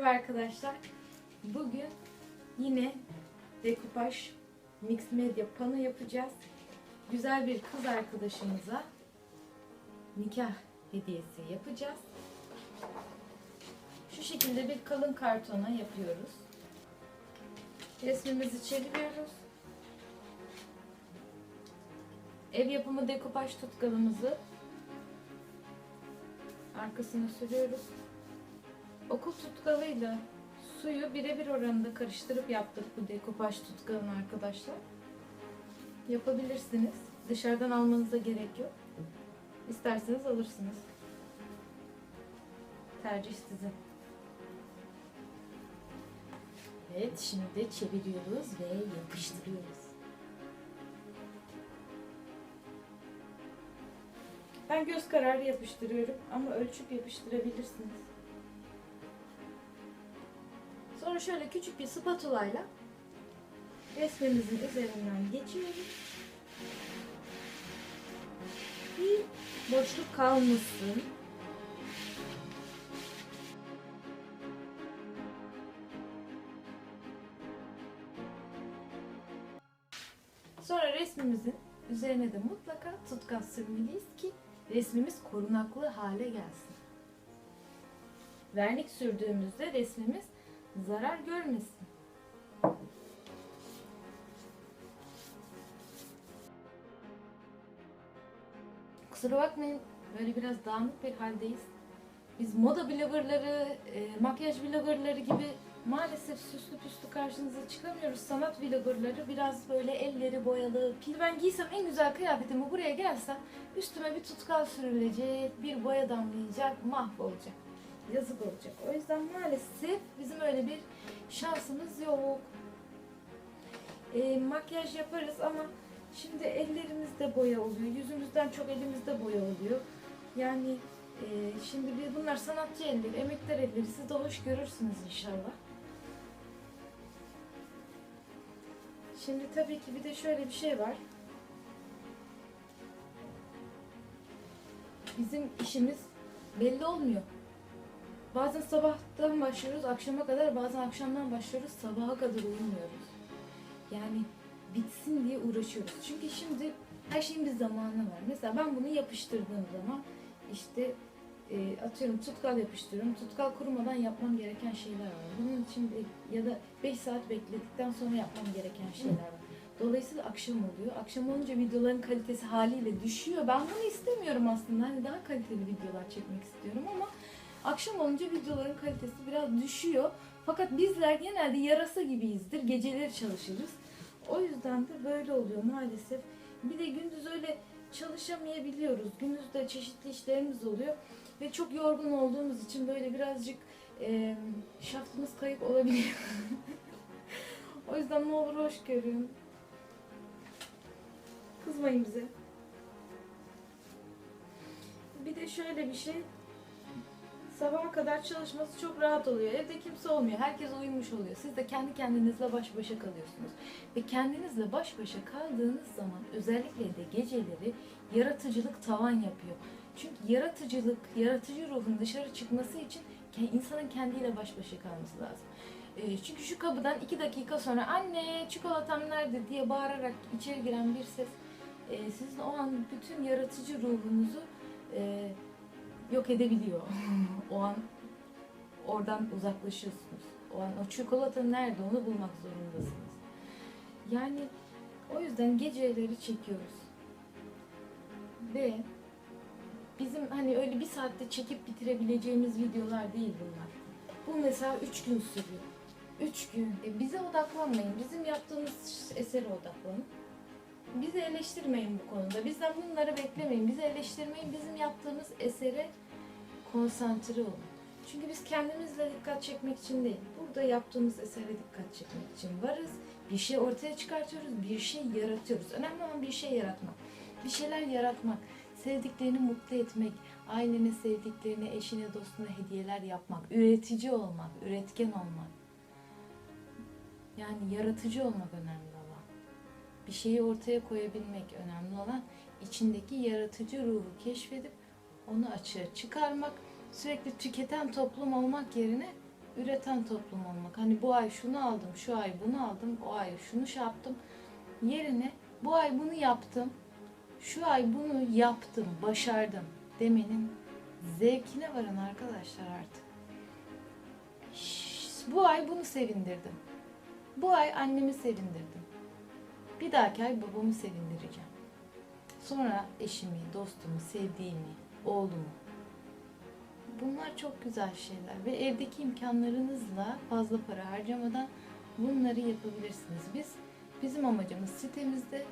Merhaba arkadaşlar. Bugün yine dekupaj mix medya pano yapacağız. Güzel bir kız arkadaşımıza nikah hediyesi yapacağız. Şu şekilde bir kalın kartona yapıyoruz. Resmimizi çeviriyoruz. Ev yapımı dekupaj tutkalımızı arkasına sürüyoruz. Okul tutkalıyla suyu birebir oranında karıştırıp yaptık bu dekopaj tutkalını arkadaşlar. Yapabilirsiniz. Dışarıdan almanıza gerek yok. İsterseniz alırsınız. Tercih sizin. Evet şimdi de çeviriyoruz ve yapıştırıyoruz. Ben göz kararı yapıştırıyorum ama ölçüp yapıştırabilirsiniz. Şöyle küçük bir spatula ile resmimizin üzerinden geçiyoruz. Bir boşluk kalmasın. Sonra resmimizin üzerine de mutlaka tutkal sürmeliyiz ki resmimiz korunaklı hale gelsin. Vernik sürdüğümüzde resmimiz zarar görmesin. Kusura bakmayın böyle biraz dağınık bir haldeyiz. Biz moda bloggerları, e, makyaj bloggerları gibi maalesef süslü püslü karşınıza çıkamıyoruz. Sanat bloggerları biraz böyle elleri boyalı. Pil ben giysem en güzel kıyafetimi buraya gelsem üstüme bir tutkal sürülecek, bir boya damlayacak, mahvolacak yazık olacak. O yüzden maalesef bizim öyle bir şansımız yok. E, makyaj yaparız ama şimdi ellerimizde boya oluyor. Yüzümüzden çok elimizde boya oluyor. Yani e, şimdi bir bunlar sanatçı elleri, emekler elleri. Siz de hoş görürsünüz inşallah. Şimdi tabii ki bir de şöyle bir şey var. Bizim işimiz belli olmuyor. Bazen sabahtan başlıyoruz akşama kadar, bazen akşamdan başlıyoruz sabaha kadar uyumuyoruz. Yani bitsin diye uğraşıyoruz. Çünkü şimdi her şeyin bir zamanı var. Mesela ben bunu yapıştırdığım zaman işte e, atıyorum tutkal yapıştırıyorum. Tutkal kurumadan yapmam gereken şeyler var. Bunun için de, ya da 5 saat bekledikten sonra yapmam gereken şeyler var. Dolayısıyla akşam oluyor. Akşam olunca videoların kalitesi haliyle düşüyor. Ben bunu istemiyorum aslında. Hani daha kaliteli videolar çekmek istiyorum ama Akşam olunca videoların kalitesi biraz düşüyor. Fakat bizler genelde yarasa gibiyizdir. Geceleri çalışırız. O yüzden de böyle oluyor maalesef. Bir de gündüz öyle çalışamayabiliyoruz. Gündüz de çeşitli işlerimiz oluyor. Ve çok yorgun olduğumuz için böyle birazcık e, şaftımız kayıp olabiliyor. o yüzden ne olur hoş görün. Kızmayın bize. Bir de şöyle bir şey. Sabaha kadar çalışması çok rahat oluyor. Evde kimse olmuyor. Herkes uyumuş oluyor. Siz de kendi kendinizle baş başa kalıyorsunuz. Ve kendinizle baş başa kaldığınız zaman özellikle de geceleri yaratıcılık tavan yapıyor. Çünkü yaratıcılık, yaratıcı ruhun dışarı çıkması için insanın kendiyle baş başa kalması lazım. E, Çünkü şu kapıdan iki dakika sonra anne çikolatam nerede diye bağırarak içeri giren bir ses e, sizin o an bütün yaratıcı ruhunuzu e, yok edebiliyor. o an oradan uzaklaşıyorsunuz. O an o çikolata nerede onu bulmak zorundasınız. Yani o yüzden geceleri çekiyoruz. Ve bizim hani öyle bir saatte çekip bitirebileceğimiz videolar değil bunlar. Bu mesela üç gün sürüyor. Üç gün. E, bize odaklanmayın. Bizim yaptığımız esere odaklanın. Bizi eleştirmeyin bu konuda. Bizden bunları beklemeyin. Bizi eleştirmeyin. Bizim yaptığımız esere konsantre olun. Çünkü biz kendimizle dikkat çekmek için değil, burada yaptığımız esere dikkat çekmek için varız. Bir şey ortaya çıkartıyoruz, bir şey yaratıyoruz. Önemli olan bir şey yaratmak. Bir şeyler yaratmak, sevdiklerini mutlu etmek, ailene, sevdiklerine, eşine, dostuna hediyeler yapmak, üretici olmak, üretken olmak. Yani yaratıcı olmak önemli. Bir şeyi ortaya koyabilmek önemli olan içindeki yaratıcı ruhu keşfedip onu açığa çıkarmak, sürekli tüketen toplum olmak yerine üreten toplum olmak. Hani bu ay şunu aldım, şu ay bunu aldım, o ay şunu şey yaptım. Yerine bu ay bunu yaptım, şu ay bunu yaptım, başardım demenin zevkine varın arkadaşlar artık. Şş, Bu ay bunu sevindirdim. Bu ay annemi sevindirdim. Bir dahaki ay babamı sevindireceğim. Sonra eşimi, dostumu, sevdiğimi, oğlumu. Bunlar çok güzel şeyler ve evdeki imkanlarınızla fazla para harcamadan bunları yapabilirsiniz. Biz bizim amacımız sitemizde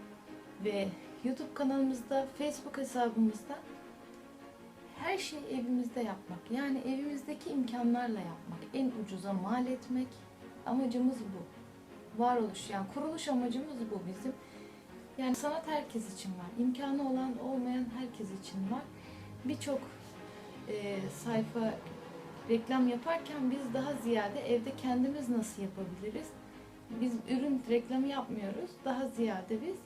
ve YouTube kanalımızda, Facebook hesabımızda her şeyi evimizde yapmak. Yani evimizdeki imkanlarla yapmak. En ucuza mal etmek. Amacımız bu. Varoluş yani kuruluş amacımız bu bizim. Yani sanat herkes için var. İmkanı olan olmayan herkes için var. Birçok e, sayfa reklam yaparken biz daha ziyade evde kendimiz nasıl yapabiliriz? Biz ürün reklamı yapmıyoruz. Daha ziyade biz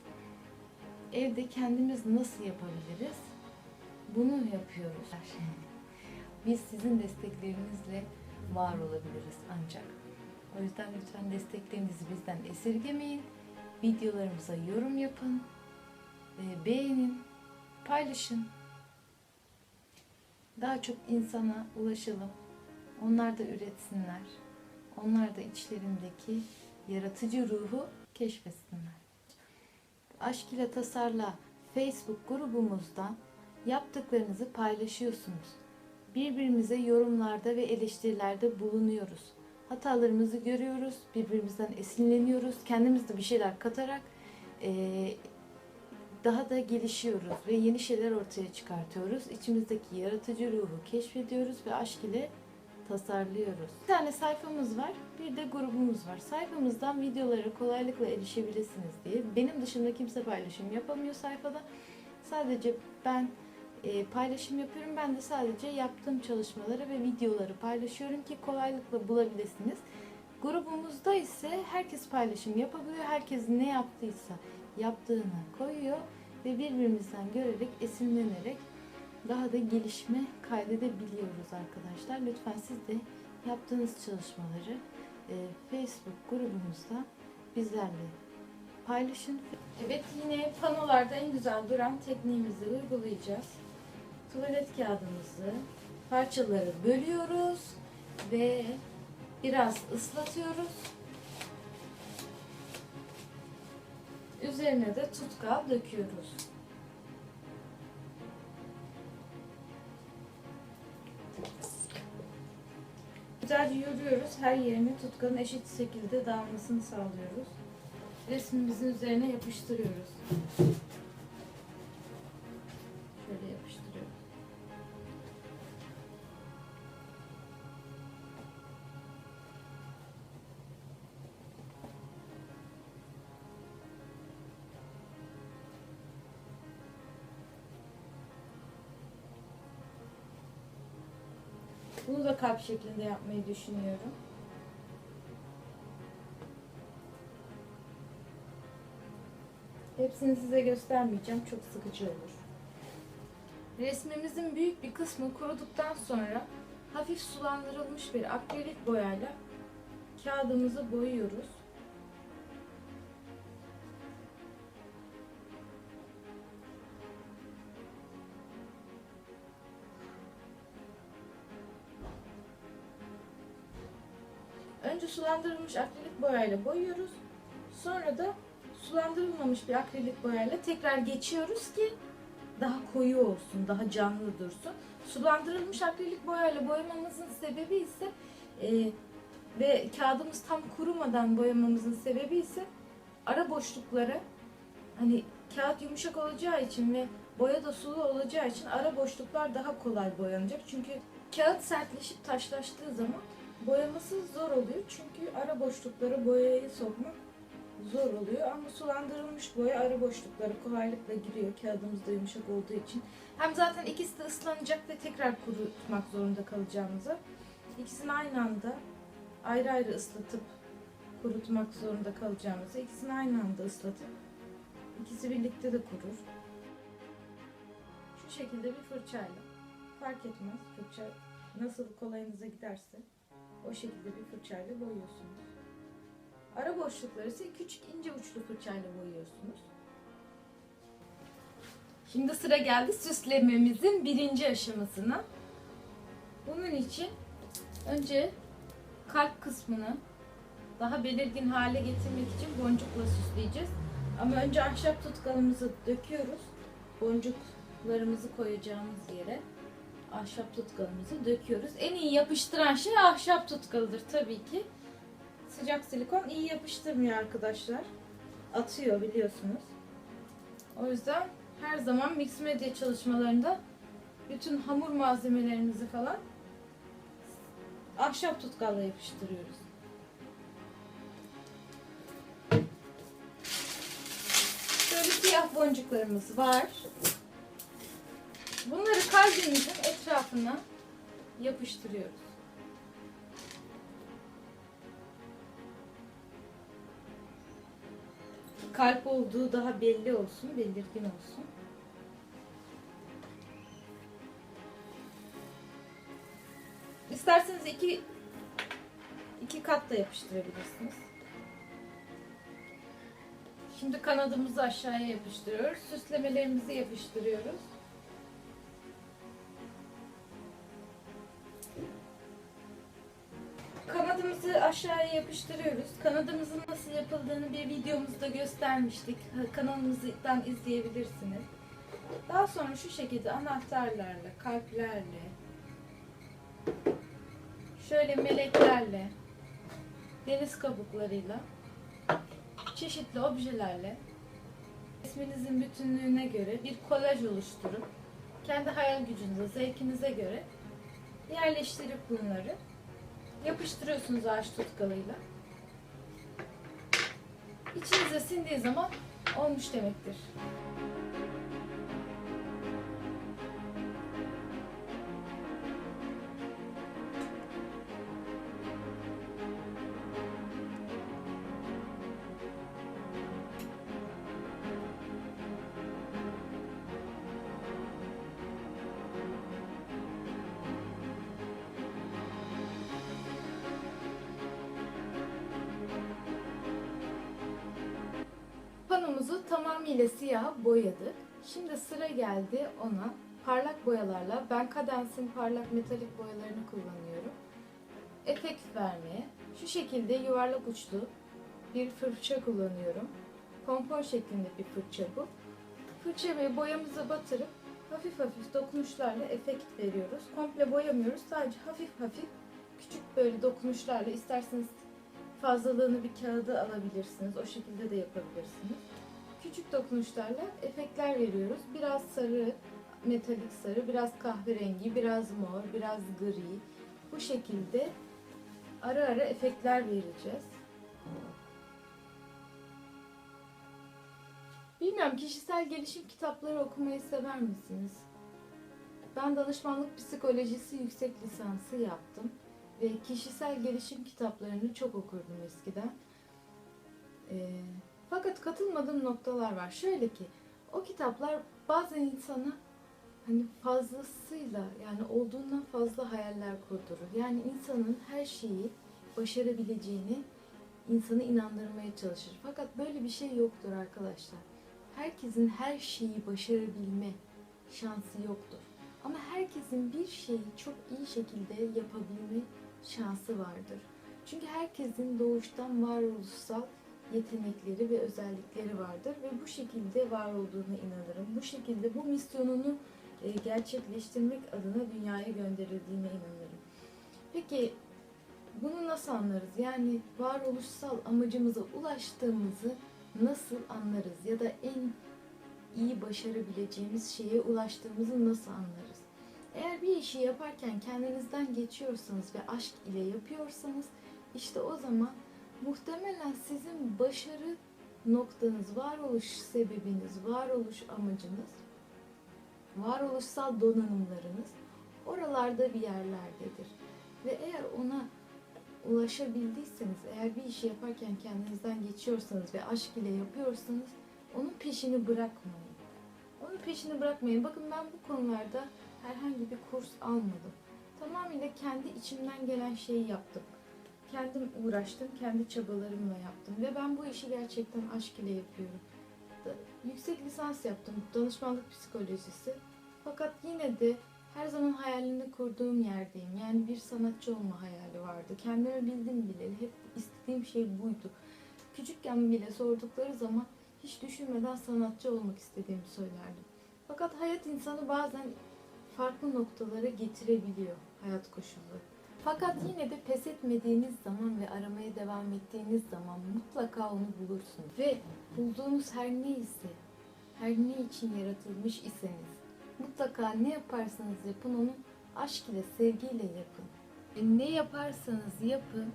evde kendimiz nasıl yapabiliriz? Bunu yapıyoruz. Biz sizin desteklerinizle var olabiliriz ancak. O yüzden lütfen desteklerinizi bizden esirgemeyin. Videolarımıza yorum yapın, beğenin, paylaşın. Daha çok insana ulaşalım. Onlar da üretsinler. Onlar da içlerindeki yaratıcı ruhu keşfetsinler. Aşk ile Tasarla Facebook grubumuzdan yaptıklarınızı paylaşıyorsunuz. Birbirimize yorumlarda ve eleştirilerde bulunuyoruz. Hatalarımızı görüyoruz, birbirimizden esinleniyoruz, kendimiz de bir şeyler katarak eee, daha da gelişiyoruz ve yeni şeyler ortaya çıkartıyoruz. İçimizdeki yaratıcı ruhu keşfediyoruz ve aşk ile tasarlıyoruz. Bir tane sayfamız var, bir de grubumuz var. Sayfamızdan videolara kolaylıkla erişebilirsiniz diye. Benim dışında kimse paylaşım yapamıyor sayfada. Sadece ben e, paylaşım yapıyorum. Ben de sadece yaptığım çalışmaları ve videoları paylaşıyorum ki kolaylıkla bulabilirsiniz. Grubumuzda ise herkes paylaşım yapabiliyor. Herkes ne yaptıysa yaptığını koyuyor ve birbirimizden görerek, esinlenerek daha da gelişme kaydedebiliyoruz arkadaşlar. Lütfen siz de yaptığınız çalışmaları e, Facebook grubumuzda bizlerle paylaşın. Evet yine panolarda en güzel duran tekniğimizi uygulayacağız. Tuvalet kağıdımızı parçaları bölüyoruz ve biraz ıslatıyoruz. Üzerine de tutkal döküyoruz. Güzelce yoruyoruz. Her yerine tutkalın eşit şekilde dağılmasını sağlıyoruz. Resmimizin üzerine yapıştırıyoruz. Kalp şeklinde yapmayı düşünüyorum. Hepsini size göstermeyeceğim. Çok sıkıcı olur. Resmimizin büyük bir kısmı kuruduktan sonra hafif sulandırılmış bir akrilik boyayla kağıdımızı boyuyoruz. Sulandırılmış akrilik boyayla boyuyoruz. Sonra da sulandırılmamış bir akrilik boyayla tekrar geçiyoruz ki daha koyu olsun, daha canlı dursun. Sulandırılmış akrilik boyayla boyamamızın sebebi ise e, ve kağıdımız tam kurumadan boyamamızın sebebi ise ara boşluklara hani kağıt yumuşak olacağı için ve boya da sulu olacağı için ara boşluklar daha kolay boyanacak. Çünkü kağıt sertleşip taşlaştığı zaman boyaması zor oluyor. Çünkü ara boşluklara boyayı sokmak zor oluyor ama sulandırılmış boya ara boşluklara kolaylıkla giriyor kağıdımız da yumuşak olduğu için. Hem zaten ikisi de ıslanacak ve tekrar kurutmak zorunda kalacağımıza ikisini aynı anda ayrı ayrı ıslatıp kurutmak zorunda kalacağımıza ikisini aynı anda ıslatıp ikisi birlikte de kurur. Şu şekilde bir fırçayla fark etmez fırça nasıl kolayınıza giderse o şekilde bir fırçayla boyuyorsunuz. Ara boşlukları ise küçük ince uçlu fırçayla boyuyorsunuz. Şimdi sıra geldi süslememizin birinci aşamasına. Bunun için önce kalp kısmını daha belirgin hale getirmek için boncukla süsleyeceğiz. Ama önce ahşap tutkalımızı döküyoruz. Boncuklarımızı koyacağımız yere ahşap tutkalımızı döküyoruz. En iyi yapıştıran şey ahşap tutkalıdır tabii ki. Sıcak silikon iyi yapıştırmıyor arkadaşlar. Atıyor biliyorsunuz. O yüzden her zaman mix medya çalışmalarında bütün hamur malzemelerimizi falan ahşap tutkalla yapıştırıyoruz. Şöyle siyah boncuklarımız var. Bunları kalbimizin etrafına yapıştırıyoruz. Kalp olduğu daha belli olsun, belirgin olsun. İsterseniz iki iki kat da yapıştırabilirsiniz. Şimdi kanadımızı aşağıya yapıştırıyoruz. Süslemelerimizi yapıştırıyoruz. Kanadımızı aşağıya yapıştırıyoruz. Kanadımızın nasıl yapıldığını bir videomuzda göstermiştik. Kanalımızdan izleyebilirsiniz. Daha sonra şu şekilde anahtarlarla, kalplerle, şöyle meleklerle, deniz kabuklarıyla, çeşitli objelerle resminizin bütünlüğüne göre bir kolaj oluşturup kendi hayal gücünüze, zevkinize göre yerleştirip bunları yapıştırıyorsunuz ağaç tutkalıyla. İçinize sindiği zaman olmuş demektir. Tamamıyla siyah boyadık. Şimdi sıra geldi ona parlak boyalarla. Ben Cadence'in parlak metalik boyalarını kullanıyorum. Efekt vermeye. Şu şekilde yuvarlak uçlu bir fırça kullanıyorum. Pompon şeklinde bir fırça bu. Fırça ve boyamızı batırıp hafif hafif dokunuşlarla efekt veriyoruz. Komple boyamıyoruz. Sadece hafif hafif küçük böyle dokunuşlarla isterseniz fazlalığını bir kağıda alabilirsiniz. O şekilde de yapabilirsiniz. Küçük dokunuşlarla efektler veriyoruz. Biraz sarı, metalik sarı, biraz kahverengi, biraz mor, biraz gri. Bu şekilde ara ara efektler vereceğiz. Bilmiyorum kişisel gelişim kitapları okumayı sever misiniz? Ben danışmanlık psikolojisi yüksek lisansı yaptım ve kişisel gelişim kitaplarını çok okurdum eskiden. Ee, fakat katılmadığım noktalar var. Şöyle ki o kitaplar bazen insana hani fazlasıyla yani olduğundan fazla hayaller kurdurur. Yani insanın her şeyi başarabileceğini insanı inandırmaya çalışır. Fakat böyle bir şey yoktur arkadaşlar. Herkesin her şeyi başarabilme şansı yoktur. Ama herkesin bir şeyi çok iyi şekilde yapabilme şansı vardır. Çünkü herkesin doğuştan varoluşsal yetenekleri ve özellikleri vardır ve bu şekilde var olduğuna inanırım. Bu şekilde bu misyonunu e, gerçekleştirmek adına dünyaya gönderildiğine inanırım. Peki bunu nasıl anlarız? Yani varoluşsal amacımıza ulaştığımızı nasıl anlarız? Ya da en iyi başarabileceğimiz şeye ulaştığımızı nasıl anlarız? Eğer bir işi yaparken kendinizden geçiyorsanız ve aşk ile yapıyorsanız işte o zaman muhtemelen sizin başarı noktanız, varoluş sebebiniz, varoluş amacınız, varoluşsal donanımlarınız oralarda bir yerlerdedir. Ve eğer ona ulaşabildiyseniz, eğer bir işi yaparken kendinizden geçiyorsanız ve aşk ile yapıyorsanız onun peşini bırakmayın. Onun peşini bırakmayın. Bakın ben bu konularda herhangi bir kurs almadım. Tamamıyla kendi içimden gelen şeyi yaptım. Kendim uğraştım, kendi çabalarımla yaptım ve ben bu işi gerçekten aşk ile yapıyorum. Yüksek lisans yaptım, danışmanlık psikolojisi. Fakat yine de her zaman hayalini kurduğum yerdeyim. Yani bir sanatçı olma hayali vardı. Kendimi bildim bileli hep istediğim şey buydu. Küçükken bile sordukları zaman hiç düşünmeden sanatçı olmak istediğimi söylerdim. Fakat hayat insanı bazen farklı noktalara getirebiliyor hayat koşulları. Fakat yine de pes etmediğiniz zaman ve aramaya devam ettiğiniz zaman mutlaka onu bulursunuz. Ve bulduğunuz her neyse, her ne için yaratılmış iseniz mutlaka ne yaparsanız yapın onu aşk ile, sevgiyle yapın. Ve ne yaparsanız yapın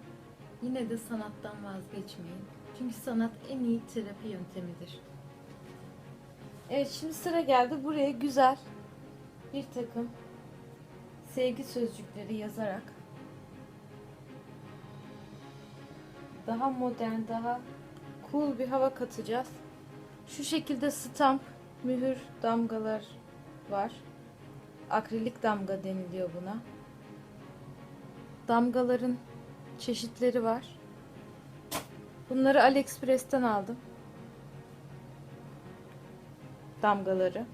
yine de sanattan vazgeçmeyin. Çünkü sanat en iyi terapi yöntemidir. Evet şimdi sıra geldi buraya güzel bir takım sevgi sözcükleri yazarak daha modern, daha cool bir hava katacağız. Şu şekilde stamp, mühür, damgalar var. Akrilik damga deniliyor buna. Damgaların çeşitleri var. Bunları AliExpress'ten aldım. Damgaları.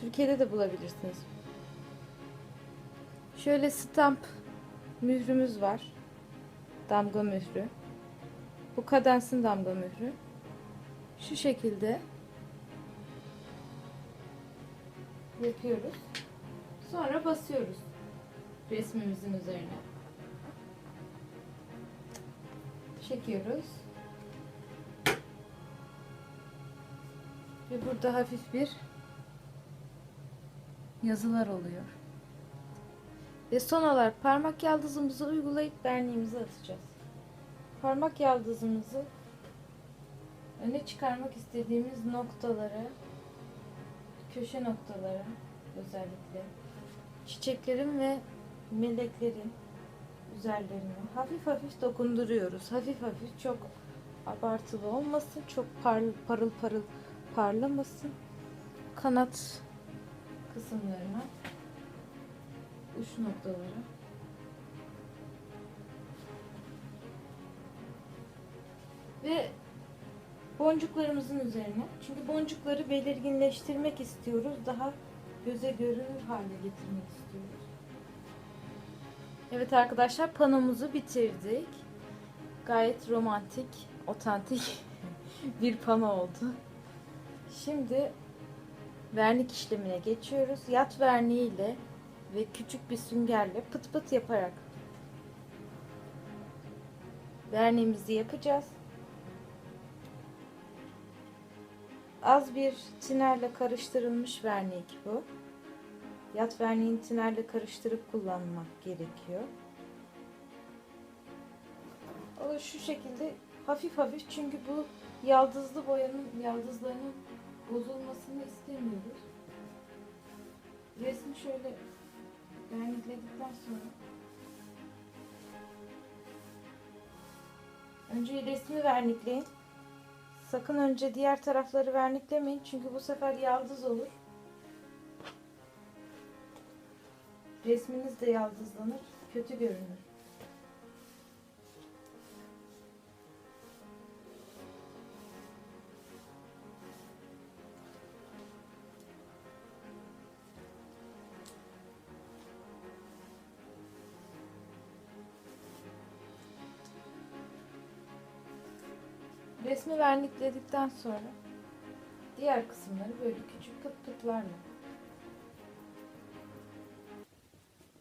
Türkiye'de de bulabilirsiniz. Şöyle stamp mührümüz var. Damga mührü. Bu kadensin damga mührü. Şu şekilde yapıyoruz. Sonra basıyoruz resmimizin üzerine. Çekiyoruz. Ve burada hafif bir yazılar oluyor. Ve son olarak parmak yaldızımızı uygulayıp verniğimizi atacağız. Parmak yaldızımızı öne çıkarmak istediğimiz noktalara, köşe noktalara özellikle çiçeklerin ve meleklerin üzerlerine hafif hafif dokunduruyoruz. Hafif hafif çok abartılı olmasın, çok par, parıl parıl parlamasın. Kanat kısımlarına uç noktaları ve boncuklarımızın üzerine çünkü boncukları belirginleştirmek istiyoruz daha göze görünür hale getirmek istiyoruz. Evet arkadaşlar panomuzu bitirdik. Gayet romantik otantik bir pano oldu. Şimdi vernik işlemine geçiyoruz. Yat verniği ile ve küçük bir süngerle pıt pıt yaparak verniğimizi yapacağız. Az bir tinerle karıştırılmış vernik bu. Yat verniğini tinerle karıştırıp kullanmak gerekiyor. O da şu şekilde hafif hafif çünkü bu yaldızlı boyanın yaldızlarının bozulmasını istemiyoruz. Resmi şöyle vernikledikten sonra önce resmi vernikleyin. Sakın önce diğer tarafları verniklemeyin çünkü bu sefer yaldız olur. Resminiz de yaldızlanır, kötü görünür. Resmi vernikledikten sonra diğer kısımları böyle küçük pıt pıtlarla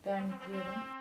vernikliyorum.